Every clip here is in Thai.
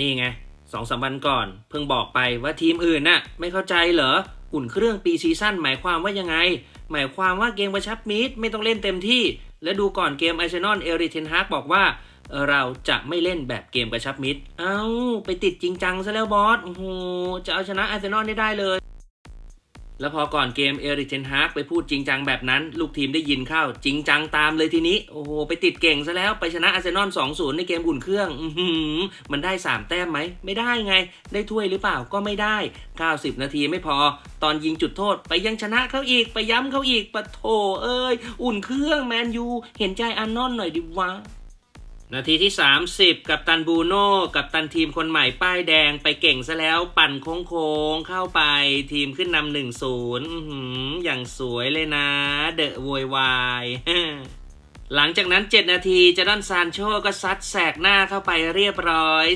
นี่ไงสองสามวันก่อน เพิ่งบอกไปว่าทีมอื่นน่ะ ไม่เข้าใจเหรออุ่นเครื่องปีซีซั่นหมายความว่ายังไง หมายความว่าเกมกระชับมิตรไม่ต้องเล่นเต็มที่ และดูก่อนเกมไอเซนอนเอริเทนฮากบอกว่า เราจะไม่เล่นแบบเกมกระชับมิตรเอ้าไปติดจริงจังซะแล้วบอสโอ้โหจะเอาชนะไอเซนอนได้ได้เลย แล้วพอก่อนเกมเอริเทนฮากไปพูดจริงจังแบบนั้น ลูกทีมได้ยินเข้า จริงจังตามเลยทีนี้ โอ้โห ไปติดเก่งซะแล้วไปชนะอาร์เซนอล2-0 ในเกมอุ่นเครื่อง อือหือมันได้ 3 แต้มไหม ไม่ได้ไง ได้ถ้วยหรือเปล่าก็ไม่ได้ 90 นาทีไม่พอ ตอนยิงจุดโทษ ไปยังชนะเขาอีกไปย้ำเขาอีกปะโถเอ้ย อุ่นเครื่องแมนยูเห็นใจอันนอนหน่อยดิวะ นาทีที่ 30 กับตันบูโน่กับตันทีมคนใหม่ป้ายแดงไปเก่งซะแล้วปั่นโค้งๆเข้าไปทีมขึ้นนำหนึ่งศูนย์อย่างสวยเลยนะ เดอะโวยวายหลังจากนั้น 7 นาทีเจดอนซานโชก็ซัดแสกหน้าเข้าไปเรียบร้อย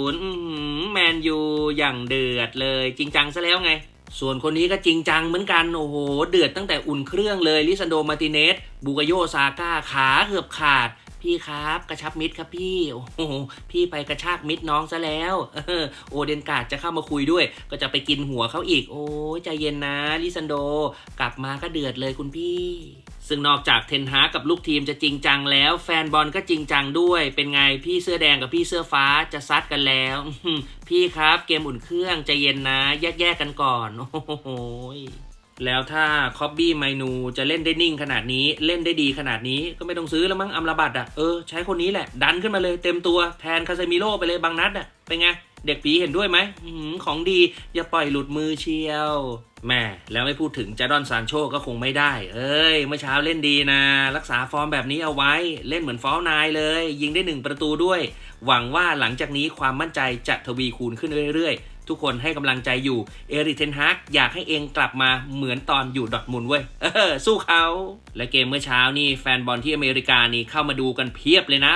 2-0 แมนยูอย่างเดือดเลยจริงจังซะแล้วไง ส่วนคนนี้ก็จริงจังเหมือนกัน โอ้โห เดือดตั้งแต่อุ่นเครื่องเลยลิซันโดมาติเนสบูกโยซาก้าขาเกือบขาด พี่ครับ กระชับมิดครับพี่ โอ้โหพี่ไปกระชากมิดน้องซะแล้วโอเดนการ์ดจะเข้ามาคุยด้วย ก็จะไปกินหัวเขาอีก โอ้ยใจเย็นนะลิซันโด กลับมาก็เดือดเลยคุณพี่ ซึ่งนอกจากเทนฮากับลูกทีมจะจริงจังแล้ว แฟนบอลก็จริงจังด้วย เป็นไงพี่เสื้อแดงกับพี่เสื้อฟ้าจะซัดกันแล้วพี่ครับเกมอุ่นเครื่องใจเย็นนะ แยกๆกันก่อน โอ้โห แล้วถ้าคอบบี้ไมนูจะเล่นได้นิ่งขนาดนี้เล่นได้ดีขนาดนี้ก็ไม่ต้องซื้อแล้วมั้งอัมราบัตอะเออใช้คนนี้แหละ ดันขึ้นมาเลยเต็มตัวแทนคาเซมิโร่ไปเลยบางนัดอะเป็นไง เด็กผีเห็นด้วยไหมของดี อย่าปล่อยหลุดมือเชียวแม่แล้วไม่พูดถึงจาดอนซานโชก็คงไม่ได้ เอ้ย เมื่อเช้าเล่นดีนะ รักษาฟอร์มแบบนี้เอาไว้ เล่นเหมือนฟอลนายเลย ยิงได้หนึ่งประตูด้วย หวังว่าหลังจากนี้ความมั่นใจจะทวีคูณขึ้นเรื่อยๆ ทุกคนให้กำลังใจอยู่เอริเทนฮากอยากให้เองกลับมาเหมือนตอนอยู่ดอทมุนเว้ยเออสู้เขาและเกมเมื่อเช้านี่แฟนบอลที่อเมริกานี่เข้ามาดูกันเพียบเลยนะ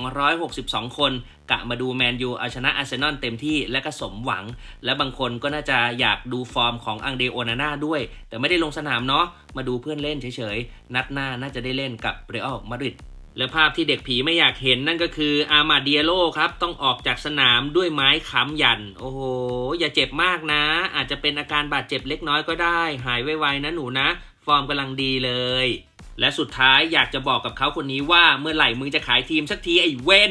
82,262 คนกะมาดูแมนยูเอาชนะอาร์เซนอลเต็มที่และก็สมหวัง และบางคนก็น่าจะอยากดูฟอร์มของอังเดโอนาน่าด้วย แต่ไม่ได้ลงสนามเนาะมาดูเพื่อนเล่นเฉยๆ นัดหน้าน่าจะได้เล่นกับเรอัลมาดริด และภาพที่เด็กผีไม่อยากเห็นนั่นก็คืออามาเดียโลครับต้องออกจากสนามด้วยไม้ค้ำยัน โอ้โห อย่าเจ็บมากนะ อาจจะเป็นอาการบาดเจ็บเล็กน้อยก็ได้ หายไวๆนะหนูนะ ฟอร์มกำลังดีเลย และสุดท้ายอยากจะบอกกับเขาคนนี้ว่าเมื่อไหร่มึงจะขายทีมสักทีไอ้เวน